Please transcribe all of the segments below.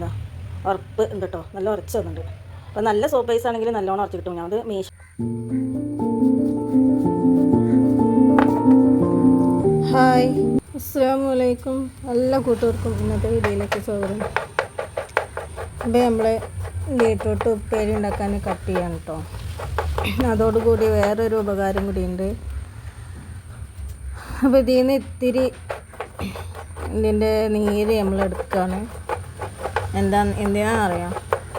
എന്താ ഉറപ്പ് ഉണ്ട് കേട്ടോ നല്ല ഉറച്ച് വന്നിട്ടുണ്ട്. അപ്പോൾ നല്ല സോപ്പ് ഐസ് ആണെങ്കിൽ നല്ലോണം ഉറച്ച് കിട്ടും. ഞാനത് മീശ ഹായ് അസ്സാം വലൈക്കും എല്ലാ കൂട്ടുകാർക്കും ഇന്നത്തെ വീഡിയോയിലേക്ക് സ്വാഗതം. ഇപ്പം നമ്മൾ ബീട്രൂട്ട് ഉപ്പേരി ഉണ്ടാക്കാൻ കട്ട് ചെയ്യാൻ കേട്ടോ അതോടുകൂടി വേറൊരു ഉപകാരം കൂടി ഉണ്ട് അപ്പോൾ ഇതിൽ നിന്ന് ഇത്തിരി ഇതിന്റെ നീര് നമ്മൾ എടുക്കുകയാണ് എന്താ എന്തിനാണെന്നറിയാം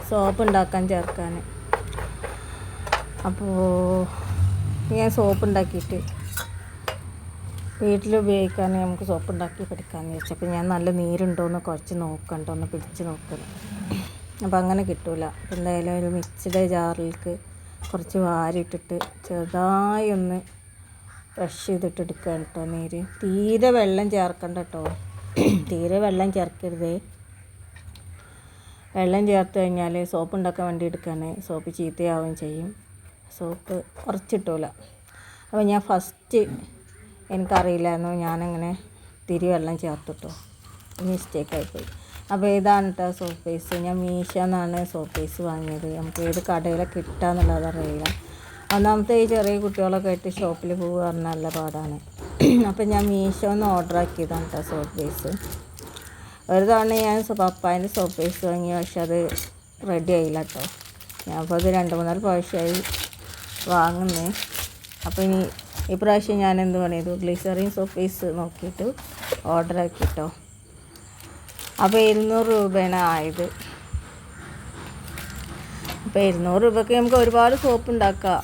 സോപ്പ് ഉണ്ടാക്കാൻ ചേർക്കാൻ അപ്പോൾ ഞാൻ സോപ്പ് ഉണ്ടാക്കിയിട്ട് വീട്ടിൽ ഉപയോഗിക്കാൻ നമുക്ക് സോപ്പ് ഉണ്ടാക്കി പഠിക്കാമെന്ന് വെച്ചപ്പോൾ ഞാൻ നല്ല നീരുണ്ടോയെന്ന് കുറച്ച് നോക്കണ്ടോ ഒന്ന് പിടിച്ച് നോക്കണം അപ്പോൾ അങ്ങനെ കിട്ടൂല. എന്തായാലും ഒരു മിക്സിയുടെ ജാറിലേക്ക് കുറച്ച് വാരിട്ടിട്ട് ചെറുതായി ഒന്ന് ബ്രഷ് ചെയ്തിട്ട് എടുക്കുക കേട്ടോ നീര്. തീരെ വെള്ളം ചേർക്കണ്ട കേട്ടോ. തീരെ വെള്ളം ചേർക്കരുതേ. വെള്ളം ചേർത്ത് കഴിഞ്ഞാൽ സോപ്പ് ഉണ്ടാക്കാൻ വേണ്ടി എടുക്കുകയാണ് സോപ്പ് ചീത്തയാവുകയും ചെയ്യും. സോപ്പ് കുറച്ചിട്ടില്ല അപ്പോൾ ഞാൻ ഫസ്റ്റ് എനിക്കറിയില്ലായിരുന്നു ഞാനങ്ങനെ തിരി വെള്ളം ചേർത്തിട്ടോ. മിസ്റ്റേക്ക് ആയിപ്പോയി. അപ്പോൾ ഇതാണ് കേട്ടോ സോപ്പ് പേസ് ഞാൻ മീശ എന്നാണ് സോപ്പ് പേസ് വാങ്ങിയത്. നമുക്ക് ഏത് കടയിലൊക്കെ കിട്ടാന്നുള്ളത് അറിയില്ല. ഒന്നാമത്തെ ഈ ചെറിയ കുട്ടികളൊക്കെ ആയിട്ട് ഷോപ്പിൽ പോകുക പറഞ്ഞാൽ നല്ല പാടാണ്. അപ്പോൾ ഞാൻ മീശോ ഒന്ന് ഓർഡർ ആക്കിയതാണ് കേട്ടോ സോപ്പ് പേസ്റ്റ് ഒരു തവണ ഞാൻ പപ്പായന്റെ സോപ്പ് പേസ്റ്റ് വാങ്ങി പക്ഷെ അത് റെഡി ആയില്ല കേട്ടോ ഞാൻ അപ്പോൾ അത് രണ്ട് മൂന്നാൽ പ്രാവശ്യമായി വാങ്ങുന്നത് അപ്പോൾ ഇനി ഈ പ്രാവശ്യം ഞാൻ എന്ത് പണിയതു ഗ്ലിസറിൻ സോപ്പ് പേസ്റ്റ് നോക്കിയിട്ട് ഓർഡർ ആക്കി കേട്ടോ അപ്പോൾ ഇരുന്നൂറ് രൂപയാണ് ആയത്. അപ്പോൾ ഇരുന്നൂറ് രൂപയ്ക്ക് നമുക്ക് ഒരുപാട് സോപ്പ് ഉണ്ടാക്കാം.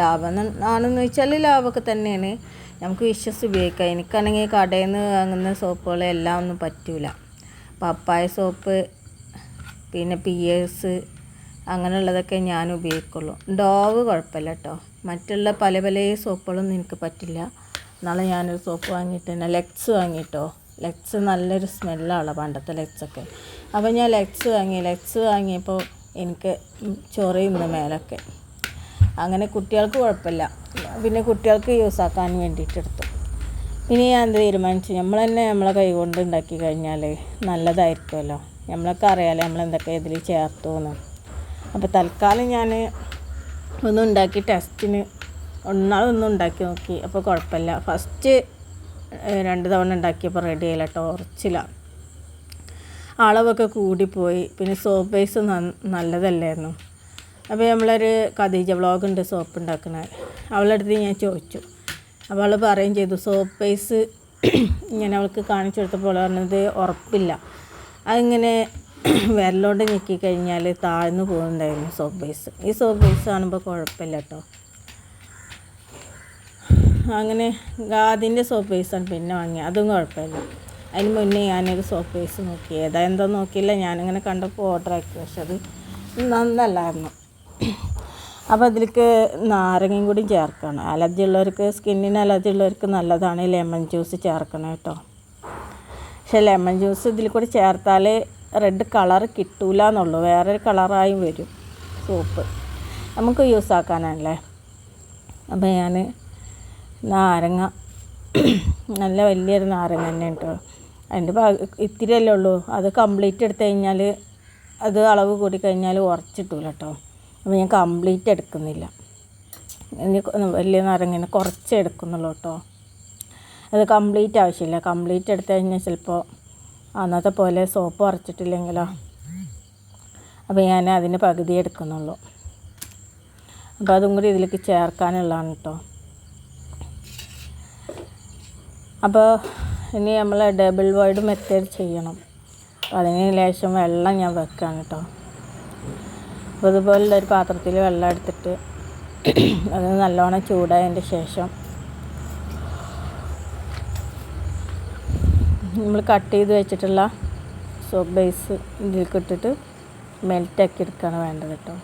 ലാഭം ആണെന്ന് വെച്ചാൽ ലാഭമൊക്കെ തന്നെയാണ്. നമുക്ക് വിശ്വസിച്ച് ഉപയോഗിക്കാം. എനിക്കാണെങ്കിൽ കടയിൽ നിന്ന് വാങ്ങുന്ന സോപ്പുകളെല്ലാം ഒന്നും പറ്റൂല. പപ്പായ സോപ്പ് പിന്നെ പിയേഴ്സ് അങ്ങനെയുള്ളതൊക്കെ ഞാൻ ഉപയോഗിക്കുള്ളൂ. ഡോവ് കുഴപ്പമില്ല കേട്ടോ. മറ്റുള്ള പല പല സോപ്പുകളൊന്നും എനിക്ക് പറ്റില്ല. നാളെ ഞാനൊരു സോപ്പ് വാങ്ങിയിട്ട് തന്നെ ലെക്സ് വാങ്ങിയിട്ടോ ലെക്സ് നല്ലൊരു സ്മെല്ലാണ് പണ്ടത്തെ ലെക്സൊക്കെ അപ്പോൾ ഞാൻ ലെക്സ് വാങ്ങി. ലെക്സ് വാങ്ങിയപ്പോൾ എനിക്ക് ചൊറിയുന്നു മേലൊക്കെ. അങ്ങനെ കുട്ടികൾക്ക് കുഴപ്പമില്ല. പിന്നെ കുട്ടികൾക്ക് യൂസാക്കാൻ വേണ്ടിയിട്ട് എടുത്തു. പിന്നെ ഞാൻ തീരുമാനിച്ചു? നമ്മൾ തന്നെ നമ്മളെ കൈ കൊണ്ട് ഉണ്ടാക്കി കഴിഞ്ഞാൽ നല്ലതായിരിക്കുമല്ലോ. നമ്മളൊക്കെ അറിയാലോ നമ്മൾ എന്തൊക്കെ ഇതിൽ ചേർത്തു എന്ന് അപ്പോൾ തൽക്കാലം ഞാൻ ഒന്ന് ഉണ്ടാക്കി ടെസ്റ്റിന് ഒന്നാളൊന്നും ഉണ്ടാക്കി നോക്കി. അപ്പോൾ കുഴപ്പമില്ല. ഫസ്റ്റ് രണ്ട് തവണ ഉണ്ടാക്കിയപ്പോൾ റെഡി ആയില്ല. ടോർച്ചിലാണ് അളവൊക്കെ കൂടിപ്പോയി. പിന്നെ സോപ്പ് ബേസ് നല്ലതല്ലായിരുന്നു. അപ്പോൾ നമ്മളൊരു കദീജ വ്ളോഗ് ഉണ്ട് സോപ്പ് ഉണ്ടാക്കുന്ന അവളുടെ അടുത്ത് ഞാൻ ചോദിച്ചു. അപ്പോൾ അവൾ പറയുകയും ചെയ്തു സോപ്പ് പേസ് ഇങ്ങനെ അവൾക്ക് കാണിച്ചു കൊടുത്തപ്പോൾ പറഞ്ഞത് ഉറപ്പില്ല. അതിങ്ങനെ വിരലോണ്ട് ഞെക്കി കഴിഞ്ഞാൽ താഴ്ന്നു പോകുന്നുണ്ടായിരുന്നു സോപ്പ് ബേസ് ഈ സോപ്പ് ബേസ് കാണുമ്പോൾ കുഴപ്പമില്ല കേട്ടോ. അങ്ങനെ അതിന്റെ സോപ്പ് ബേസാണ് പിന്നെ വാങ്ങിയത്. അതും കുഴപ്പമില്ല. അതിന് മുന്നേ ഞാനൊരു സോപ്പ് ബേസ് നോക്കി. ഏതാ എന്തോ നോക്കിയില്ല. ഞാനിങ്ങനെ കണ്ടപ്പോൾ ഓർഡർ ആക്കി. പക്ഷെ അത് നന്നല്ലായിരുന്നു. അപ്പോൾ അതിലേക്ക് നാരങ്ങയും കൂടി ചേർക്കണം. അലർജി ഉള്ളവർക്ക് സ്കിന്നിന് അലർജി ഉള്ളവർക്ക് നല്ലതാണ് ലെമൺ ജ്യൂസ് ചേർക്കണം കേട്ടോ പക്ഷെ ലെമൺ ജ്യൂസ് ഇതിൽ കൂടി ചേർത്താൽ റെഡ് കളർ കിട്ടൂല എന്നുള്ളൂ വേറൊരു കളറായും വരും സോപ്പ്. നമുക്ക് യൂസ് ആക്കാനല്ലേ അപ്പോൾ ഞാൻ നാരങ്ങ നല്ല വലിയൊരു നാരങ്ങ തന്നെ കേട്ടോ അതിന്റെ ഇത്തിരി അല്ലേ ഉള്ളൂ. അത് കംപ്ലീറ്റ് എടുത്തു കഴിഞ്ഞാൽ അത് അളവ് കൂടി കഴിഞ്ഞാൽ ഉറച്ചിട്ടൂല കേട്ടോ അപ്പോൾ ഞാൻ കംപ്ലീറ്റ് എടുക്കുന്നില്ല. വലിയ നാരങ്ങനെ കുറച്ച് എടുക്കുന്നുള്ളൂ കേട്ടോ. അത് കംപ്ലീറ്റ് ആവശ്യമില്ല. കംപ്ലീറ്റ് എടുത്തു കഴിഞ്ഞാൽ ചിലപ്പോൾ അന്നത്തെ പോലെ സോപ്പ് ഉറച്ചിട്ടില്ലെങ്കിലോ അപ്പോൾ ഞാൻ അതിന് പകുതി എടുക്കുന്നുള്ളൂ. അപ്പോൾ അതും കൂടി ഇതിലേക്ക് ചേർക്കാനുള്ളതാണ് കേട്ടോ. അപ്പോൾ ഇനി നമ്മൾ ഡബിൾ വൈഡ് മെത്തേഡ് ചെയ്യണം. അപ്പോൾ അതിന് ശേഷം വെള്ളം ഞാൻ വെക്കുകയാണ് കേട്ടോ. അപ്പോൾ ഇതുപോലുള്ള ഒരു പാത്രത്തിൽ വെള്ളം എടുത്തിട്ട് അത് നല്ലോണം ചൂടായതിന്റെ ശേഷം നമ്മൾ കട്ട് ചെയ്ത് വെച്ചിട്ടുള്ള സോപ്പ് ബേസ് ഇതിലേക്ക് ഇട്ടിട്ട് മെൽറ്റാക്കി എടുക്കുകയാണ് വേണ്ടത് കേട്ടോ.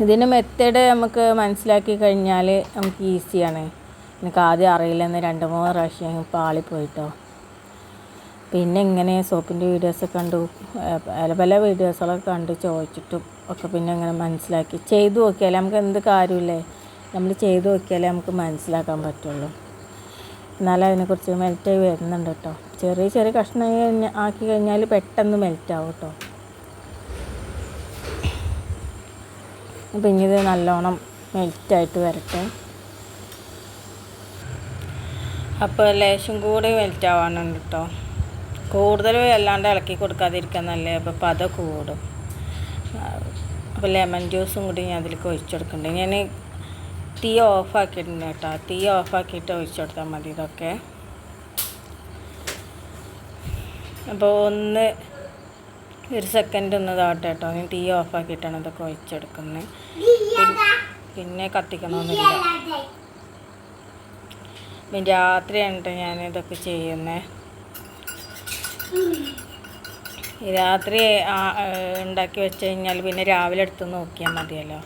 ഇതിന് മെത്തേഡ് നമുക്ക് മനസ്സിലാക്കി കഴിഞ്ഞാൽ നമുക്ക് ഈസിയാണ് എനിക്ക് ആദ്യം അറിയില്ലെന്ന് രണ്ട് മൂന്ന് പ്രാവശ്യം പാളിപ്പോയിട്ടോ പിന്നെ ഇങ്ങനെ സോപ്പിന്റെ വീഡിയോസ് കണ്ടു? പല പല വീഡിയോസുകളൊക്കെ കണ്ട് ചോദിച്ചിട്ടും ഒക്കെ പിന്നെ ഇങ്ങനെ മനസ്സിലാക്കി. ചെയ്തു നോക്കിയാലേ നമുക്ക് എന്ത് കാര്യമില്ലേ? നമ്മൾ ചെയ്തു നോക്കിയാലേ നമുക്ക് മനസ്സിലാക്കാൻ പറ്റുള്ളൂ. എന്നാലും അതിനെക്കുറിച്ച് മെൽറ്റായി വരുന്നുണ്ട് കേട്ടോ. ചെറിയ ചെറിയ കഷ്ണം ആക്കി കഴിഞ്ഞാൽ പെട്ടെന്ന് മെൽറ്റാവും കേട്ടോ. പിന്നെ ഇത് നല്ലോണം മെൽറ്റായിട്ട് വരട്ടെ. അപ്പോൾ ലേശം കൂടി മെൽറ്റാവാനുണ്ട് കേട്ടോ. കൂടുതൽ അല്ലാണ്ട് ഇളക്കി കൊടുക്കാതിരിക്കാൻ നല്ലത് അപ്പോൾ പത കൂടും. അപ്പോൾ ലെമൺ ജ്യൂസും കൂടി ഞാൻ അതിലേക്ക് ഒഴിച്ചെടുക്കുന്നുണ്ട്. ഞാൻ തീ ഓഫാക്കിയിട്ടുണ്ട് കേട്ടോ. തീ ഓഫാക്കിയിട്ട് ഒഴിച്ചു കൊടുത്താൽ മതി ഇതൊക്കെ. അപ്പോൾ ഒന്ന് ഒരു സെക്കൻഡ് ഒന്ന് ഇതാവട്ടെ കേട്ടോ. ഞാൻ തീ ഓഫാക്കിയിട്ടാണ് ഇതൊക്കെ ഒഴിച്ചെടുക്കുന്നത് പിന്നെ കത്തിക്കണമെന്നില്ല. രാത്രിയാണ് ട്ടോ ഞാൻ ഇതൊക്കെ ചെയ്യുന്നത് രാത്രി ഉണ്ടാക്കി വെച്ച് കഴിഞ്ഞാൽ പിന്നെ രാവിലെ എടുത്ത് നോക്കിയാൽ മതിയല്ലോ.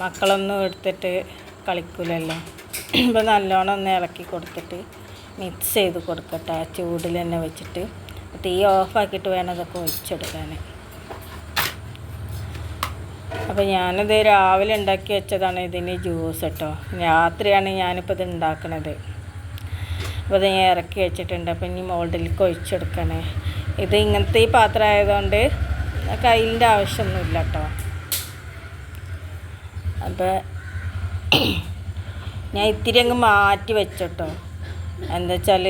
മക്കളൊന്നും എടുത്തിട്ട് കളിക്കൂലല്ലോ. അപ്പോൾ നല്ലോണം ഒന്ന് ഇളക്കി കൊടുത്തിട്ട് മിക്സ് ചെയ്ത് കൊടുക്കട്ടെ ആ ചൂടിൽ തന്നെ വെച്ചിട്ട്. തീ ഓഫാക്കിയിട്ട് വേണം ഇതൊക്കെ ഒഴിച്ചെടുക്കാൻ അപ്പോൾ ഞാനിത് രാവിലെ ഉണ്ടാക്കി വെച്ചതാണ് ഇതിന് ജ്യൂസ് കേട്ടോ രാത്രിയാണ് ഞാനിപ്പോൾ ഇത് ഉണ്ടാക്കണത്. അപ്പോൾ ഞാൻ ഇറക്കി വെച്ചിട്ടുണ്ട്. അപ്പോൾ ഇനി മോൾഡിലേക്ക് ഒഴിച്ചെടുക്കണേ ഇത് ഇങ്ങനത്തെ ഈ പാത്രം ആയതുകൊണ്ട് കയ്യിന്റെ ആവശ്യമൊന്നുമില്ല കേട്ടോ. അപ്പോൾ ഞാൻ ഇത്തിരി അങ്ങ് മാറ്റി വെച്ചോട്ടോ. എന്താ വെച്ചാൽ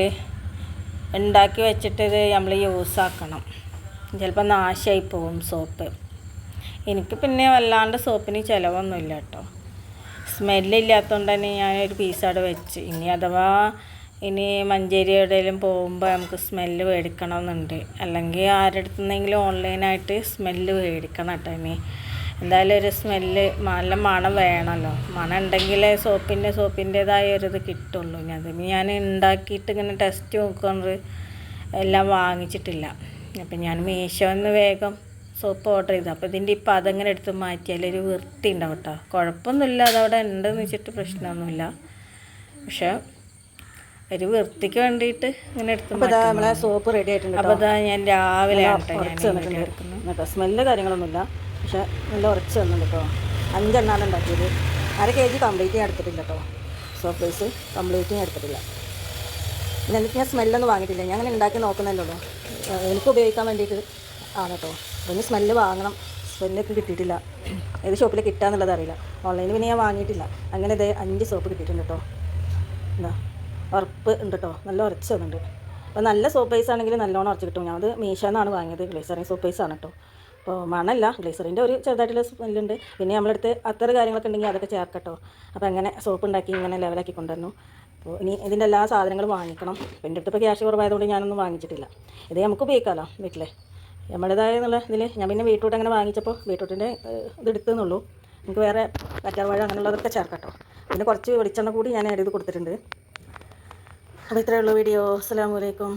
ഉണ്ടാക്കി വെച്ചിട്ട് ഇത് നമ്മൾ യൂസ് ആക്കണം. ചിലപ്പോൾ നാശമായി പോകും സോപ്പ്. എനിക്ക് പിന്നെ വല്ലാണ്ട് സോപ്പിന് ചിലവൊന്നുമില്ല കേട്ടോ. സ്മെല്ലില്ലാത്തതുകൊണ്ട് തന്നെ ഞാനൊരു പീസ് അവിടെ വെച്ച്. ഇനി അഥവാ ഇനി മഞ്ചേരി എവിടെയെങ്കിലും പോകുമ്പോൾ നമുക്ക് സ്മെല്ല് മേടിക്കണമെന്നുണ്ട് അല്ലെങ്കിൽ ആരുടെ അടുത്തുനിന്നെങ്കിലും ഓൺലൈനായിട്ട് സ്മെല്ല് മേടിക്കണം കേട്ടോ ഇനി. എന്തായാലും ഒരു സ്മെല്ല് നല്ല മണം വേണമല്ലോ മണം ഉണ്ടെങ്കിലേ സോപ്പിന്റെ സോപ്പിന്റേതായ ഒരു ഇത് കിട്ടുള്ളൂ. ഞാൻ ഞാൻ ഉണ്ടാക്കിയിട്ട് ഇങ്ങനെ ടെസ്റ്റ് നോക്കുന്നത് എല്ലാം വാങ്ങിച്ചിട്ടില്ല. അപ്പം ഞാൻ മീശോന്ന് വേഗം സോപ്പ് ഓർഡർ ചെയ്തു. അപ്പോൾ ഇതിന്റെ ഇപ്പം അതങ്ങനെ എടുത്ത് മാറ്റിയാൽ ഒരു വൃത്തി ഉണ്ടാവും കുഴപ്പമൊന്നുമില്ല അതവിടെ ഉണ്ടെന്ന് വെച്ചിട്ട് പ്രശ്നമൊന്നുമില്ല. പക്ഷേ ഒരു വൃത്തിക്ക് വേണ്ടിയിട്ട് ഇങ്ങനെ എടുത്ത്. നമ്മളെ സോപ്പ് റെഡി ആയിട്ടുണ്ട് അപ്പോൾ ഇതാ ഞാൻ രാവിലെ ഉറച്ച് വന്നിട്ടുണ്ട്. കേട്ടോ സ്മെല്ല് കാര്യങ്ങളൊന്നുമില്ല. പക്ഷെ നല്ല ഉറച്ച് വന്നിട്ടുണ്ട് കേട്ടോ അഞ്ചെണ്ണാണ് ഉണ്ടാക്കിയത്. അര കെ ജി കംപ്ലീറ്റ് ഞാൻ എടുത്തിട്ടില്ല കേട്ടോ സോപ്പ് ബേസ് കംപ്ലീറ്റ് ഞാൻ എടുത്തിട്ടില്ല. പിന്നെ എനിക്ക് ഞാൻ സ്മെല്ലൊന്നും വാങ്ങിയിട്ടില്ല. ഞാൻ അങ്ങനെ ഉണ്ടാക്കി നോക്കുന്നതല്ലേ എനിക്ക് ഉപയോഗിക്കാൻ വേണ്ടിയിട്ട് ആണ് കേട്ടോ അതിന് സ്മെല്ല് വാങ്ങണം. സ്മെല്ലൊക്കെ കിട്ടിയിട്ടില്ല. ഏത് ഷോപ്പിൽ കിട്ടാന്നുള്ളത് അറിയില്ല. ഓൺലൈനിൽ പിന്നെ ഞാൻ വാങ്ങിയിട്ടില്ല. അങ്ങനെ ഇത് അഞ്ച് സോപ്പ് കിട്ടിയിട്ടുണ്ട് കേട്ടോ എന്താ ഉറപ്പ് ഉണ്ട് കേട്ടോ നല്ല ഉറച്ച് വന്നിട്ടുണ്ട്. അപ്പോൾ നല്ല സോപ്പ് ബേസ് ആണെങ്കിൽ നല്ലോണം ഉറച്ച് കിട്ടും. ഞാനത് അത് മീഷോന്നാണ് വാങ്ങിയത്. ഗ്ലേസറിൻ സോപ്പ് ബേസ് ആണ് കേട്ടോ അപ്പോൾ മണല്ല. ഗ്ലേസറിന്റെ ഒരു ചെറുതായിട്ടുള്ള സ്മെല്ലുണ്ട് പിന്നെ നമ്മളടുത്ത് അത്ര കാര്യങ്ങളൊക്കെ ഉണ്ടെങ്കിൽ അതൊക്കെ ചേർക്കട്ടോ. അപ്പോൾ അങ്ങനെ സോപ്പ് ഉണ്ടാക്കി ഇങ്ങനെ ലെവലാക്കി കൊണ്ടുവന്നു. അപ്പോൾ ഇനി ഇതിന്റെ എല്ലാ സാധനങ്ങളും വാങ്ങിക്കണം. അപ്പോൾ എന്റെ അടുത്ത് ഇപ്പോൾ ക്യാഷ് കുറവായതുകൊണ്ട് ഞാനൊന്നും വാങ്ങിച്ചിട്ടില്ല. ഇത് നമുക്ക് ഉപയോഗിക്കാമല്ലോ വീട്ടിൽ നമ്മുടേതായ എന്നുള്ള ഇതിൽ ഞാൻ പിന്നെ ബീട്രൂട്ട് അങ്ങനെ വാങ്ങിച്ചപ്പോൾ ബീട്രൂട്ടിന്റെ ഇത് എടുത്തെന്നുള്ളൂ. നമുക്ക് വേറെ കറ്റാർവാഴ അങ്ങനെയുള്ളതൊക്കെ ചേർക്കട്ടോ. പിന്നെ കുറച്ച് വെളിച്ചെണ്ണ കൂടി ഞാൻ ആഡ് കൊടുത്തിട്ടുണ്ട്. അപ്പോൾ ഇത്രയേ ഉള്ളൂ വീഡിയോ. അസ്സാം വലൈക്കും